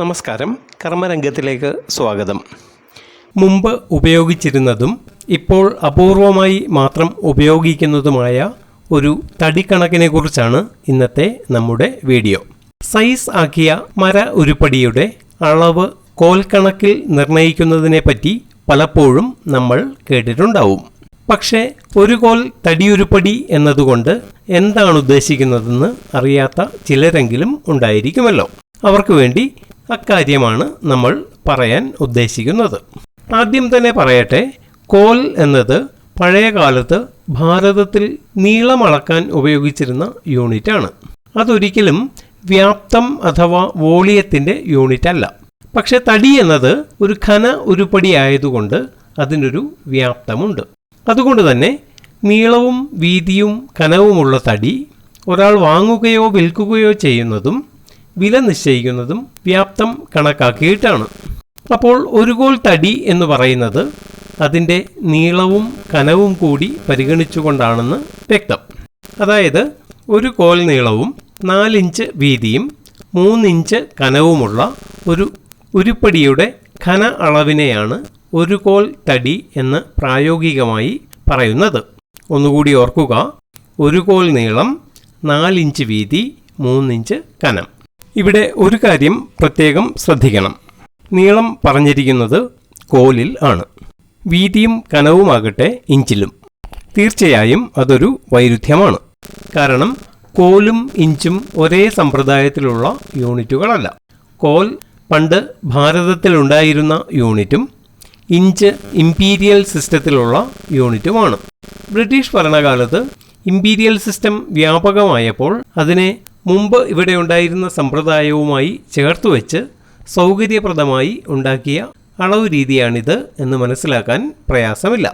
നമസ്കാരം. കർമ്മരംഗത്തിലേക്ക് സ്വാഗതം. മുമ്പ് ഉപയോഗിച്ചിരുന്നതും ഇപ്പോൾ അപൂർവമായി മാത്രം ഉപയോഗിക്കുന്നതുമായ ഒരു തടിക്കണക്കിനെ കുറിച്ചാണ് ഇന്നത്തെ നമ്മുടെ വീഡിയോ. സൈസ് ആക്കിയ മര ഉരുപ്പടിയുടെ അളവ് കോൽക്കണക്കിൽ നിർണയിക്കുന്നതിനെ പറ്റി പലപ്പോഴും നമ്മൾ കേട്ടിട്ടുണ്ടാവും. പക്ഷേ ഒരു കോൽ തടിയുരുപ്പടി എന്നതുകൊണ്ട് എന്താണ് ഉദ്ദേശിക്കുന്നതെന്ന് അറിയാത്ത ചിലരെങ്കിലും ഉണ്ടായിരിക്കുമല്ലോ. അവർക്ക് വേണ്ടി അക്കാര്യമാണ് നമ്മൾ പറയാൻ ഉദ്ദേശിക്കുന്നത്. ആദ്യം തന്നെ പറയട്ടെ കോൽ എന്നത് പഴയ കാലത്ത് ഭാരതത്തിൽ നീളം അളക്കാൻ ഉപയോഗിച്ചിരുന്ന യൂണിറ്റാണ്. അതൊരിക്കലും വ്യാപ്തം അഥവാ വോളിയത്തിന്റെ യൂണിറ്റ് അല്ല പക്ഷെ തടി എന്നത് ഒരു ഖന ഉരുപ്പടി ആയതുകൊണ്ട് അതിനൊരു വ്യാപ്തമുണ്ട്. അതുകൊണ്ട് തന്നെ നീളവും വീതിയും കനവുമുള്ള തടി ഒരാൾ വാങ്ങുകയോ വിൽക്കുകയോ ചെയ്യുന്നതും വില നിശ്ചയിക്കുന്നതും വ്യാപ്തം കണക്കാക്കിയിട്ടാണ്. അപ്പോൾ ഒരു കോൽ തടി എന്ന് പറയുന്നത് അതിന്റെ നീളവും കനവും കൂടി പരിഗണിച്ചുകൊണ്ടാണെന്ന് വ്യക്തം. അതായത് ഒരു കോൽ നീളവും നാലിഞ്ച് വീതിയും മൂന്നിഞ്ച് കനവുമുള്ള ഒരു ഉരുപ്പടിയുടെ ഘന അളവിനെയാണ് ഒരു കോൽ തടി എന്ന് പ്രായോഗികമായി പറയുന്നത്. ഒന്നുകൂടി ഓർക്കുക ഒരു കോൽ നീളം നാലിഞ്ച് വീതി മൂന്നിഞ്ച് കനം. ഇവിടെ ഒരു കാര്യം പ്രത്യേകം ശ്രദ്ധിക്കണം. നീളം പറഞ്ഞിരിക്കുന്നത് കോലിൽ ആണ്. വീതിയും കനവുമാകട്ടെ ഇഞ്ചിലും. തീർച്ചയായും അതൊരു വൈരുദ്ധ്യമാണ്. കാരണം കോലും ഇഞ്ചും ഒരേ സമ്പ്രദായത്തിലുള്ള യൂണിറ്റുകളല്ല. കോൽ പണ്ട് ഭാരതത്തിലുണ്ടായിരുന്ന യൂണിറ്റും ഇഞ്ച് ഇമ്പീരിയൽ സിസ്റ്റത്തിലുള്ള യൂണിറ്റുമാണ്. ബ്രിട്ടീഷ് ഭരണകാലത്ത് ഇമ്പീരിയൽ സിസ്റ്റം വ്യാപകമായപ്പോൾ അതിനെ മുമ്പ് ഇവിടെ ഉണ്ടായിരുന്ന സമ്പ്രദായവുമായി ചേർത്ത് വെച്ച് സൗകര്യപ്രദമായി ഉണ്ടാക്കിയ അളവ് രീതിയാണിത് എന്ന് മനസ്സിലാക്കാൻ പ്രയാസമില്ല.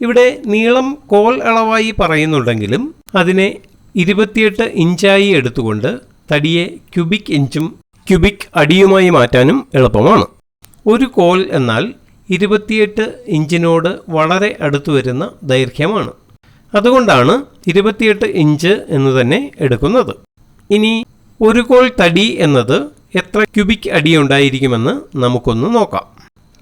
ഇവിടെ നീളം കോൾ അളവായി പറയുന്നുണ്ടെങ്കിലും അതിനെ ഇരുപത്തിയെട്ട് ഇഞ്ചായി എടുത്തുകൊണ്ട് തടിയെ ക്യൂബിക് ഇഞ്ചും ക്യൂബിക് അടിയുമായി മാറ്റാനും എളുപ്പമാണ്. ഒരു കോൽ എന്നാൽ ഇരുപത്തിയെട്ട് ഇഞ്ചിനോട് വളരെ അടുത്തു വരുന്ന ദൈർഘ്യമാണ്. അതുകൊണ്ടാണ് ഇരുപത്തിയെട്ട് ഇഞ്ച് എന്ന് തന്നെ എടുക്കുന്നത്. ഇനി ഒരു കോൾ തടി എന്നത് എത്ര ക്യൂബിക് അടി ഉണ്ടായിരിക്കുമെന്ന് നമുക്കൊന്ന് നോക്കാം.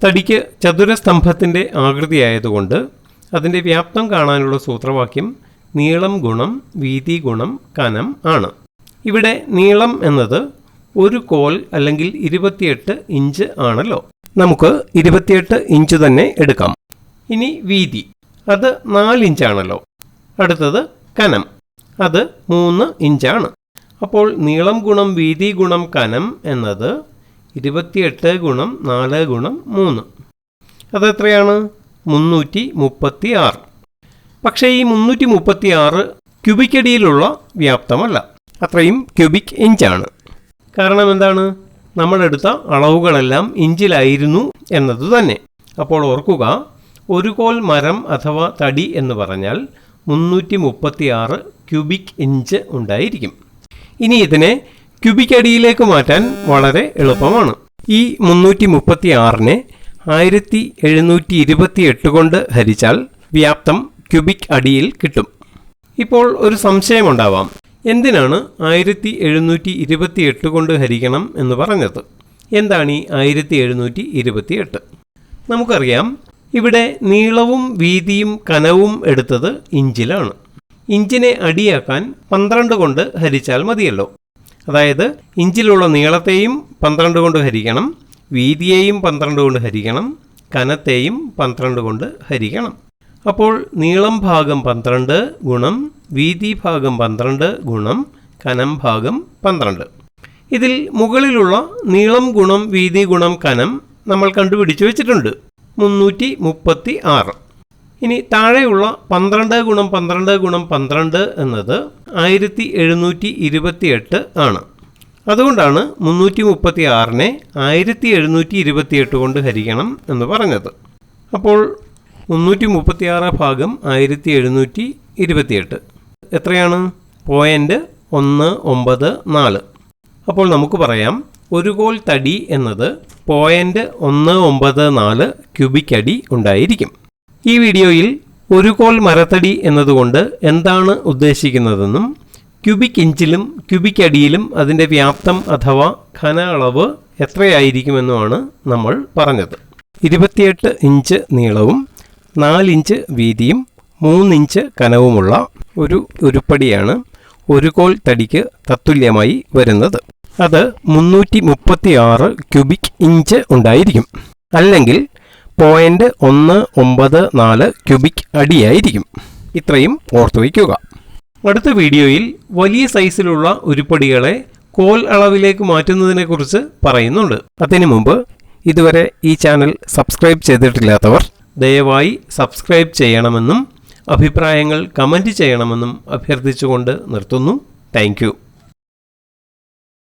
തടിക്ക് ചതുരസ്തംഭത്തിന്റെ ആകൃതിയായതുകൊണ്ട് അതിന്റെ വ്യാപ്തം കാണാനുള്ള സൂത്രവാക്യം നീളം ഗുണം വീതി ഗുണം കനം ആണ്. ഇവിടെ നീളം എന്നത് ഒരു കോൽ അല്ലെങ്കിൽ ഇരുപത്തിയെട്ട് ഇഞ്ച് ആണല്ലോ. നമുക്ക് ഇരുപത്തിയെട്ട് ഇഞ്ച് തന്നെ എടുക്കാം. ഇനി വീതി. അത് നാലിഞ്ചാണല്ലോ അടുത്തത് കനം. അത് മൂന്ന് ഇഞ്ചാണ്. അപ്പോൾ നീളം ഗുണം വീതി ഗുണം കനം എന്നത് ഇരുപത്തിയെട്ട് ഗുണം നാല് ഗുണം മൂന്ന്. അതെത്രയാണ്? മുന്നൂറ്റി മുപ്പത്തി ആറ് പക്ഷേ ഈ മുന്നൂറ്റി മുപ്പത്തി ആറ് ക്യൂബിക് അടിയിലുള്ള വ്യാപ്തമല്ല. അത്രയും ക്യൂബിക് ഇഞ്ചാണ്. കാരണം എന്താണ്? നമ്മളെടുത്ത അളവുകളെല്ലാം ഇഞ്ചിലായിരുന്നു എന്നത് തന്നെ. അപ്പോൾ ഓർക്കുക ഒരു കോൽ മരം അഥവാ തടി എന്ന് പറഞ്ഞാൽ മുന്നൂറ്റി മുപ്പത്തി ആറ് ക്യൂബിക് ഇഞ്ച് ഉണ്ടായിരിക്കും. ഇനി ഇതിനെ ക്യൂബിക് അടിയിലേക്ക് മാറ്റാൻ വളരെ എളുപ്പമാണ്. ഈ മുന്നൂറ്റി മുപ്പത്തി ആറിനെ ആയിരത്തി എഴുന്നൂറ്റി ഇരുപത്തി എട്ട് കൊണ്ട് ഹരിച്ചാൽ വ്യാപ്തം ക്യൂബിക് അടിയിൽ കിട്ടും. ഇപ്പോൾ ഒരു സംശയമുണ്ടാവാം. എന്തിനാണ് ആയിരത്തി എഴുന്നൂറ്റി ഇരുപത്തി എട്ട് കൊണ്ട് ഹരിക്കണം എന്ന് പറഞ്ഞത്? എന്താണ് ഈ ആയിരത്തി എഴുന്നൂറ്റി ഇരുപത്തി എട്ട് നമുക്കറിയാം ഇവിടെ നീളവും വീതിയും കനവും എടുത്തത് ഇഞ്ചിലാണ്. ഇഞ്ചിനെ അടിയാക്കാൻ പന്ത്രണ്ട് കൊണ്ട് ഹരിച്ചാൽ മതിയല്ലോ. അതായത് ഇഞ്ചിലുള്ള നീളത്തെയും പന്ത്രണ്ട് കൊണ്ട് ഹരിക്കണം വീതിയെയും പന്ത്രണ്ട് കൊണ്ട് ഹരിക്കണം കനത്തെയും പന്ത്രണ്ട് കൊണ്ട് ഹരിക്കണം. അപ്പോൾ നീളം ഭാഗം പന്ത്രണ്ട് ഗുണം വീതി ഭാഗം പന്ത്രണ്ട് ഗുണം കനം ഭാഗം പന്ത്രണ്ട്. ഇതിൽ മുകളിലുള്ള നീളം ഗുണം വീതി ഗുണം കനം നമ്മൾ കണ്ടുപിടിച്ചു വെച്ചിട്ടുണ്ട്. മുന്നൂറ്റി മുപ്പത്തി ആറ്. ഇനി താഴെയുള്ള പന്ത്രണ്ട് ഗുണം പന്ത്രണ്ട് ഗുണം പന്ത്രണ്ട് എന്നത് ആയിരത്തി എഴുന്നൂറ്റി ഇരുപത്തി എട്ട് ആണ്. അതുകൊണ്ടാണ് മുന്നൂറ്റി മുപ്പത്തി ആറിനെ ആയിരത്തി എഴുന്നൂറ്റി ഇരുപത്തി എട്ട് കൊണ്ട് ഹരിക്കണം എന്ന് പറഞ്ഞത്. അപ്പോൾ മുന്നൂറ്റി മുപ്പത്തി ആറ് ഭാഗം ആയിരത്തി എഴുന്നൂറ്റി ഇരുപത്തിയെട്ട്. എത്രയാണ്? പോയിന്റ് ഒന്ന് ഒമ്പത് നാല്. അപ്പോൾ നമുക്ക് പറയാം ഒരു കോൽ തടി എന്നത് പോയിന്റ് ഒന്ന് ഒമ്പത് നാല് ക്യൂബിക് അടി ഉണ്ടായിരിക്കും. ഈ വീഡിയോയിൽ ഒരു കോൾ മരത്തടി എന്നതുകൊണ്ട് എന്താണ് ഉദ്ദേശിക്കുന്നതെന്നും ക്യൂബിക് ഇഞ്ചിലും ക്യൂബിക് അടിയിലും അതിന്റെ വ്യാപ്തം അഥവാ ഘന അളവ് എത്രയായിരിക്കുമെന്നുമാണ് നമ്മൾ പറഞ്ഞത്. ഇരുപത്തിയെട്ട് ഇഞ്ച് നീളവും നാലിഞ്ച് വീതിയും മൂന്നിഞ്ച് കനവുമുള്ള ഒരു ഉരുപ്പടിയാണ് ഒരു കോൾ തടിക്ക് തത്തുല്യമായി വരുന്നത്. അത് മുന്നൂറ്റി മുപ്പത്തി ആറ് ക്യൂബിക് ഇഞ്ച് ഉണ്ടായിരിക്കും. അല്ലെങ്കിൽ പോയിന്റ് ഒന്ന് ഒമ്പത് നാല് ക്യൂബിക് അടിയായിരിക്കും. ഇത്രയും ഓർത്തു വയ്ക്കുക. അടുത്ത വീഡിയോയിൽ വലിയ സൈസിലുള്ള ഉരുപ്പടികളെ കോൽ അളവിലേക്ക് മാറ്റുന്നതിനെക്കുറിച്ച് പറയുന്നുണ്ട്. അതിനു മുമ്പ് ഇതുവരെ ഈ ചാനൽ സബ്സ്ക്രൈബ് ചെയ്തിട്ടില്ലാത്തവർ ദയവായി സബ്സ്ക്രൈബ് ചെയ്യണമെന്നും അഭിപ്രായങ്ങൾ കമന്റ് ചെയ്യണമെന്നും അഭ്യർത്ഥിച്ചുകൊണ്ട് നിർത്തുന്നു. താങ്ക്